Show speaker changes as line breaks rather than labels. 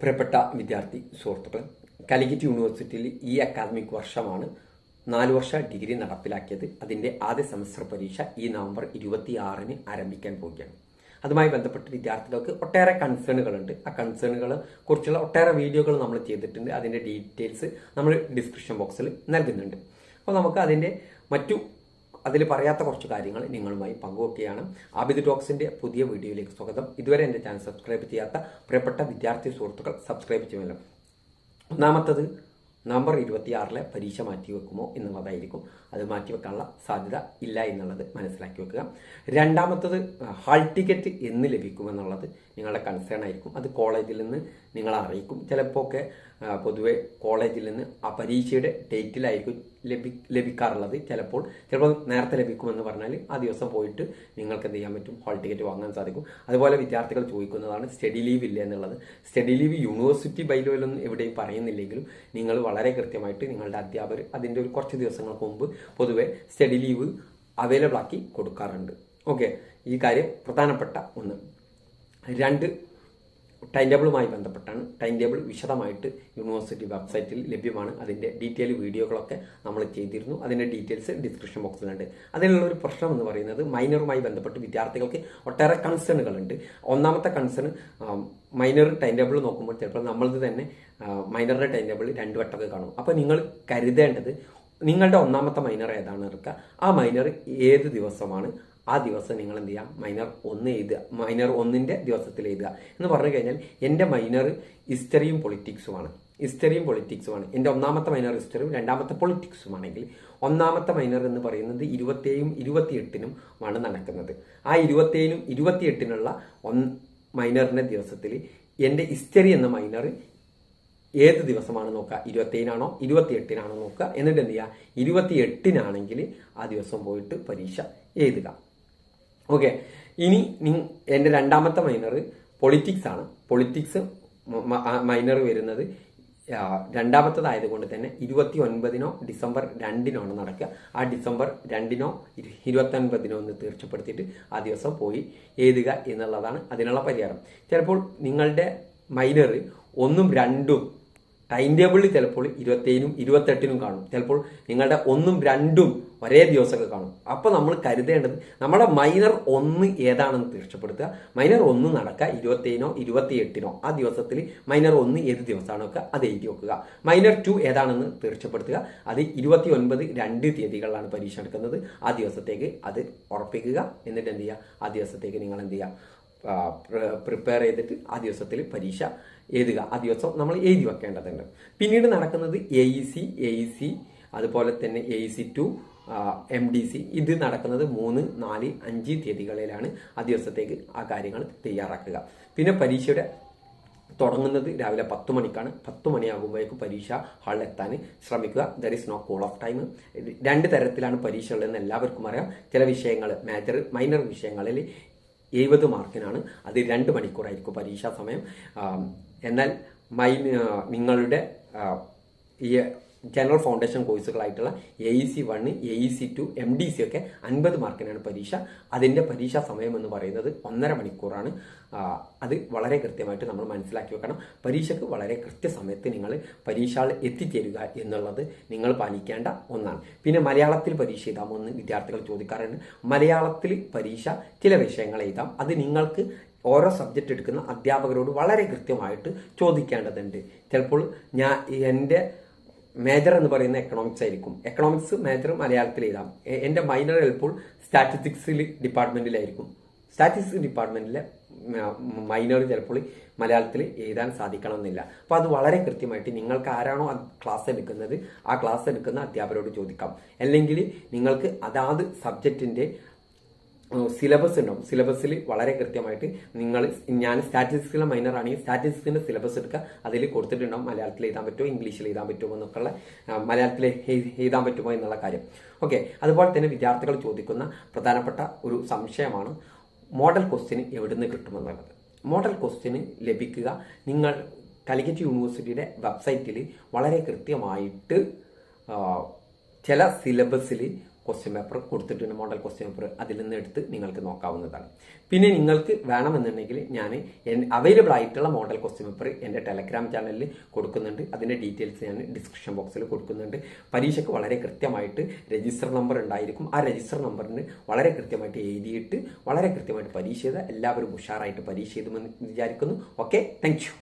പ്രിയപ്പെട്ട വിദ്യാർത്ഥി സുഹൃത്തുക്കൾ കാലിക്കറ്റ് യൂണിവേഴ്സിറ്റിയിൽ ഈ അക്കാദമിക് വർഷമാണ് നാല് വർഷ ഡിഗ്രി നടപ്പിലാക്കിയത്. അതിന്റെ ആദ്യ സെമസ്റ്റർ പരീക്ഷ ഈ നവംബർ ഇരുപത്തി ആറിന് ആരംഭിക്കാൻ പോവുകയാണ്. അതുമായി ബന്ധപ്പെട്ട് വിദ്യാർത്ഥികൾക്ക് ഒട്ടേറെ കൺസേണുകളുണ്ട് ആ കൺസേണുകൾ കുറിച്ചുള്ള ഒട്ടേറെ വീഡിയോകൾ നമ്മൾ ചെയ്തിട്ടുണ്ട്. അതിന്റെ ഡീറ്റെയിൽസ് നമ്മൾ ഡിസ്ക്രിപ്ഷൻ ബോക്സിൽ നൽകുന്നുണ്ട്. അപ്പോൾ നമുക്ക് അതിന്റെ മറ്റു അതിൽ പറയാത്ത കുറച്ച് കാര്യങ്ങൾ നിങ്ങളുമായി പങ്കുവെക്കുകയാണ്. ആബിദ് ടോക്സിന്റെ പുതിയ വീഡിയോയിലേക്ക് സ്വാഗതം. ഇതുവരെ എന്റെ ചാനൽ സബ്സ്ക്രൈബ് ചെയ്യാത്ത പ്രിയപ്പെട്ട വിദ്യാർത്ഥി സുഹൃത്തുക്കൾ സബ്സ്ക്രൈബ് ചെയ്യുമല്ലോ. ഒന്നാമത്തത് നവംബർ ഇരുപത്തിയാറിലെ പരീക്ഷ മാറ്റി വെക്കുമോ എന്നുള്ളതായിരിക്കും. അത് മാറ്റിവെക്കാനുള്ള സാധ്യത ഇല്ല എന്നുള്ളത് മനസ്സിലാക്കി വെക്കുക. രണ്ടാമത്തത് ഹാൾ ടിക്കറ്റ് എന്ന് ലഭിക്കുമെന്നുള്ളത് നിങ്ങളുടെ കൺസേൺ ആയിരിക്കും. അത് കോളേജിൽ നിന്ന് നിങ്ങളെ അറിയിക്കും. ചിലപ്പോൾ ഒക്കെ പൊതുവെ കോളേജിൽ നിന്ന് ആ പരീക്ഷയുടെ ഡേറ്റിലായിരിക്കും ലഭി ലഭിക്കാറുള്ളത്. ചിലപ്പോൾ ചിലപ്പോൾ നേരത്തെ ലഭിക്കുമെന്ന് പറഞ്ഞാൽ ആ ദിവസം പോയിട്ട് നിങ്ങൾക്ക് എന്ത് ചെയ്യാൻ പറ്റും? ഹാൾ ടിക്കറ്റ് വാങ്ങാൻ സാധിക്കും. അതുപോലെ വിദ്യാർത്ഥികൾ ചോദിക്കുന്നതാണ് സ്റ്റഡി ലീവ് ഇല്ല? എന്നുള്ളത്. സ്റ്റഡി ലീവ് യൂണിവേഴ്സിറ്റി ബൈലോയിലൊന്നും എവിടെയും പറയുന്നില്ലെങ്കിലും നിങ്ങൾ വളരെ കൃത്യമായിട്ട് നിങ്ങളുടെ അധ്യാപകർ അതിന്റെ ഒരു കുറച്ച് ദിവസങ്ങൾക്ക് മുമ്പ് പൊതുവെ സ്റ്റഡി ലീവ് അവൈലബിൾ ആക്കി കൊടുക്കാറുണ്ട്. ഓക്കെ ഈ കാര്യം പ്രധാനപ്പെട്ട ഒന്ന്. രണ്ട് ടൈം ടേബിളുമായി ബന്ധപ്പെട്ടാണ്. ടൈം ടേബിൾ വിശദമായിട്ട് യൂണിവേഴ്സിറ്റി വെബ്സൈറ്റിൽ ലഭ്യമാണ്. അതിന്റെ ഡീറ്റെയിൽ വീഡിയോകളൊക്കെ നമ്മൾ ചെയ്തിരുന്നു. അതിന്റെ ഡീറ്റെയിൽസ് ഡിസ്ക്രിപ്ഷൻ ബോക്സിലുണ്ട്. അതിനുള്ള ഒരു പ്രശ്നം എന്ന് പറയുന്നത് മൈനറുമായി ബന്ധപ്പെട്ട് വിദ്യാർത്ഥികൾക്ക് ഒട്ടേറെ കൺസേണുകളുണ്ട്. ഒന്നാമത്തെ കൺസേൺ മൈനർ ടൈം ടേബിൾ നോക്കുമ്പോൾ ചിലപ്പോൾ നമ്മളത് തന്നെ മൈനറുടെ ടൈം ടേബിൾ രണ്ട് വട്ടമൊക്കെ കാണും. അപ്പോൾ നിങ്ങൾ കരുതേണ്ടത് നിങ്ങളുടെ ഒന്നാമത്തെ മൈനർ ഏതാണ് എടുക്കുക ആ മൈനർ ഏത് ദിവസമാണ് ആ ദിവസം നിങ്ങൾ എന്ത് ചെയ്യുക മൈനർ ഒന്ന് എഴുതുക. മൈനർ ഒന്നിന്റെ ദിവസത്തിൽ എഴുതുക. എന്ന് പറഞ്ഞു കഴിഞ്ഞാൽ എന്റെ മൈനർ ഹിസ്റ്ററിയും പൊളിറ്റിക്സുമാണ് ഹിസ്റ്ററിയും പൊളിറ്റിക്സുമാണ് എന്റെ ഒന്നാമത്തെ മൈനർ ഹിസ്റ്ററിയും രണ്ടാമത്തെ പൊളിറ്റിക്സുമാണെങ്കിൽ ഒന്നാമത്തെ മൈനർ എന്ന് പറയുന്നത് ഇരുപത്തേഴും ഇരുപത്തിയെട്ടിനും ആണ് നടക്കുന്നത്. ആ ഇരുപത്തേഴിനും ഇരുപത്തിയെട്ടിനുള്ള ഒന്ന് മൈനറിന്റെ ദിവസത്തിൽ എന്റെ ഹിസ്റ്ററി എന്ന മൈനർ ഏത് ദിവസമാണ് നോക്കുക? ഇരുപത്തേഴിനാണോ? ഇരുപത്തിയെട്ടിനാണോ നോക്കുക? എന്നിട്ട് എന്ത് ചെയ്യുക ഇരുപത്തിയെട്ടിനാണെങ്കിൽ ആ ദിവസം പോയിട്ട് പരീക്ഷ എഴുതുക. ഓക്കെ ഇനി എന്റെ രണ്ടാമത്തെ മൈനർ പൊളിറ്റിക്സ് ആണ്. പൊളിറ്റിക്സ് മൈനർ വരുന്നത് രണ്ടാമത്തതായത് രണ്ടാമത്തതായതുകൊണ്ട് തന്നെ ഇരുപത്തി ഒൻപതിനോ ഡിസംബർ രണ്ടിനോ ആണ് നടക്കുക. ആ ഡിസംബർ രണ്ടിനോ ഇരുപത്തൊൻപതിനോ ഒന്ന് തീർച്ചപ്പെടുത്തിയിട്ട് ആ ദിവസം പോയി എഴുതുക എന്നുള്ളതാണ് അതിനുള്ള പരിഹാരം. ചിലപ്പോൾ നിങ്ങളുടെ മൈനർ ഒന്നും രണ്ടും ടൈം ടേബിളിൽ ചിലപ്പോൾ ഇരുപത്തേഴിനും ഇരുപത്തെട്ടിനും കാണും. ചിലപ്പോൾ നിങ്ങളുടെ ഒന്നും രണ്ടും ഒരേ ദിവസമൊക്കെ കാണും. അപ്പോൾ നമ്മൾ കരുതേണ്ടത് നമ്മുടെ മൈനർ ഒന്ന് ഏതാണെന്ന് തീർച്ചപ്പെടുത്തുക. മൈനർ ഒന്ന് നടക്കുക. ഇരുപത്തേനോ ഇരുപത്തിയെട്ടിനോ ആ ദിവസത്തിൽ മൈനർ ഒന്ന് ഏത് ദിവസമാണോ ഒക്കെ അത് എഴുതി വെക്കുക. മൈനർ ടു ഏതാണെന്ന് തീർച്ചപ്പെടുത്തുക. അത് ഇരുപത്തി ഒൻപത് രണ്ട് തീയതികളിലാണ് പരീക്ഷ എടുക്കുന്നത് ആ ദിവസത്തേക്ക് അത് ഉറപ്പിക്കുക. എന്നിട്ട് എന്ത് ചെയ്യുക? ആ ദിവസത്തേക്ക് നിങ്ങൾ എന്ത് ചെയ്യുക? പ്രിപ്പയർ ചെയ്തിട്ട് ആ ദിവസത്തിൽ പരീക്ഷ എഴുതുക. ആ ദിവസം നമ്മൾ എഴുതി വെക്കേണ്ടതുണ്ട്. പിന്നീട് നടക്കുന്നത് A E C A E C അതുപോലെ തന്നെ A E C to M D C ഇത് നടക്കുന്നത് മൂന്ന് നാല് അഞ്ച് തീയതികളിലാണ് ആ ദിവസത്തേക്ക് ആ കാര്യങ്ങൾ തയ്യാറാക്കുക. പിന്നെ പരീക്ഷയുടെ തുടങ്ങുന്നത് രാവിലെ പത്ത് മണിക്കാണ്. പത്ത് മണിയാകുമ്പോഴേക്കും പരീക്ഷ ഹാളിലെത്താൻ ശ്രമിക്കുക. There is no cool off time രണ്ട് തരത്തിലാണ് പരീക്ഷ ഉള്ളതെന്ന് എല്ലാവർക്കും അറിയാം. ചില വിഷയങ്ങൾ മേജർ മൈനർ വിഷയങ്ങളിൽ എഴുപത് മാർക്കിനാണ്. അത് രണ്ട് മണിക്കൂറായിരിക്കും പരീക്ഷാ സമയം. എന്നാൽ മൈ നിങ്ങളുടെ ഈ general foundation കോഴ്സുകളായിട്ടുള്ള A E C one A E C two M D C ഒക്കെ അൻപത് മാർക്കിനാണ് പരീക്ഷ. അതിന്റെ പരീക്ഷാ സമയം എന്ന് പറയുന്നത് ഒന്നര മണിക്കൂറാണ്. അത് വളരെ കൃത്യമായിട്ട് നമ്മൾ മനസ്സിലാക്കി വെക്കണം. പരീക്ഷയ്ക്ക് വളരെ കൃത്യസമയത്ത് നിങ്ങൾ പരീക്ഷകൾ എത്തിച്ചേരുക എന്നുള്ളത് നിങ്ങൾ പാലിക്കേണ്ട ഒന്നാണ്. പിന്നെ മലയാളത്തിൽ പരീക്ഷ എഴുതാമെന്ന് വിദ്യാർത്ഥികൾ ചോദിക്കാറുണ്ട്. മലയാളത്തിൽ പരീക്ഷ ചില വിഷയങ്ങൾ എഴുതാം. അത് നിങ്ങൾക്ക് ഓരോ സബ്ജക്റ്റ് എടുക്കുന്ന അധ്യാപകരോട് വളരെ കൃത്യമായിട്ട് ചോദിക്കേണ്ടതുണ്ട്. ചിലപ്പോൾ ഞാൻ എന്റെ മേജർ എന്ന് പറയുന്ന എക്കണോമിക്സ് ആയിരിക്കും. എക്കണോമിക്സ് മേജർ മലയാളത്തിൽ എഴുതാം. എന്റെ മൈനർ എളുപ്പോൾ സ്റ്റാറ്റിസ്റ്റിക്സിൽ ഡിപ്പാർട്ട്മെന്റിലായിരിക്കും സ്റ്റാറ്റിസ്റ്റിക്സ് ഡിപ്പാർട്ട്മെന്റിലെ മൈനർ ചിലപ്പോൾ മലയാളത്തിൽ എഴുതാൻ സാധിക്കണമെന്നില്ല. അപ്പോൾ അത് വളരെ കൃത്യമായിട്ട് നിങ്ങൾക്ക് ആരാണോ ക്ലാസ് എടുക്കുന്നത് ആ ക്ലാസ് എടുക്കുന്ന അധ്യാപകരോട് ചോദിക്കാം. അല്ലെങ്കിൽ നിങ്ങൾക്ക് അതാത് സബ്ജക്റ്റിന്റെ സിലബസ് ഉണ്ടാവും സിലബസിൽ വളരെ കൃത്യമായിട്ട് നിങ്ങൾ ഞാൻ സ്റ്റാറ്റിസ്റ്റിക്സിലെ മൈനർ ആണെങ്കിൽ സ്റ്റാറ്റിസ്റ്റിക്സിന്റെ സിലബസ് എടുക്കുക. അതിൽ കൊടുത്തിട്ടുണ്ടാവും മലയാളത്തിൽ എഴുതാൻ പറ്റുമോ ഇംഗ്ലീഷിൽ എഴുതാൻ പറ്റുമോ എന്നൊക്കെയുള്ള മലയാളത്തിൽ എഴു- എഴുതാൻ പറ്റുമോ എന്നുള്ള കാര്യം. ഓക്കെ അതുപോലെ തന്നെ വിദ്യാർത്ഥികൾ ചോദിക്കുന്ന പ്രധാനപ്പെട്ട ഒരു സംശയമാണ് മോഡൽ ക്വസ്റ്റ്യൻ എവിടുന്ന് കിട്ടുമെന്നുള്ളത്. മോഡൽ ക്വസ്റ്റ്യന് ലഭിക്കുക നിങ്ങൾ കാലിക്കറ്റ് യൂണിവേഴ്സിറ്റിയുടെ വെബ്സൈറ്റിൽ വളരെ കൃത്യമായിട്ട് ചില സിലബസിൽ ക്വസ്റ്റ്യൻ പേപ്പർ കൊടുത്തിട്ടുണ്ട് മോഡൽ ക്വസ്റ്റ്യൻ പേപ്പർ അതിൽ നിന്ന് എടുത്ത് നിങ്ങൾക്ക് നോക്കാവുന്നതാണ്. പിന്നെ നിങ്ങൾക്ക് വേണമെന്നുണ്ടെങ്കിൽ ഞാൻ അവൈലബിൾ ആയിട്ടുള്ള മോഡൽ ക്വസ്റ്റ്യൻ പേപ്പർ എന്റെ ടെലഗ്രാം ചാനലിൽ കൊടുക്കുന്നുണ്ട്. അതിന്റെ ഡീറ്റെയിൽസ് ഞാൻ ഡിസ്ക്രിപ്ഷൻ ബോക്സിൽ കൊടുക്കുന്നുണ്ട്. പരീക്ഷയ്ക്ക് വളരെ കൃത്യമായിട്ട് രജിസ്റ്റർ നമ്പർ ഉണ്ടായിരിക്കും. ആ രജിസ്റ്റർ നമ്പറിന് വളരെ കൃത്യമായിട്ട് എഴുതിയിട്ട് വളരെ കൃത്യമായിട്ട് പരീക്ഷ ചെയ്ത് എല്ലാവരും ഉഷാറായിട്ട് പരീക്ഷ ചെയ്തുമെന്ന് വിചാരിക്കുന്നു. Okay thank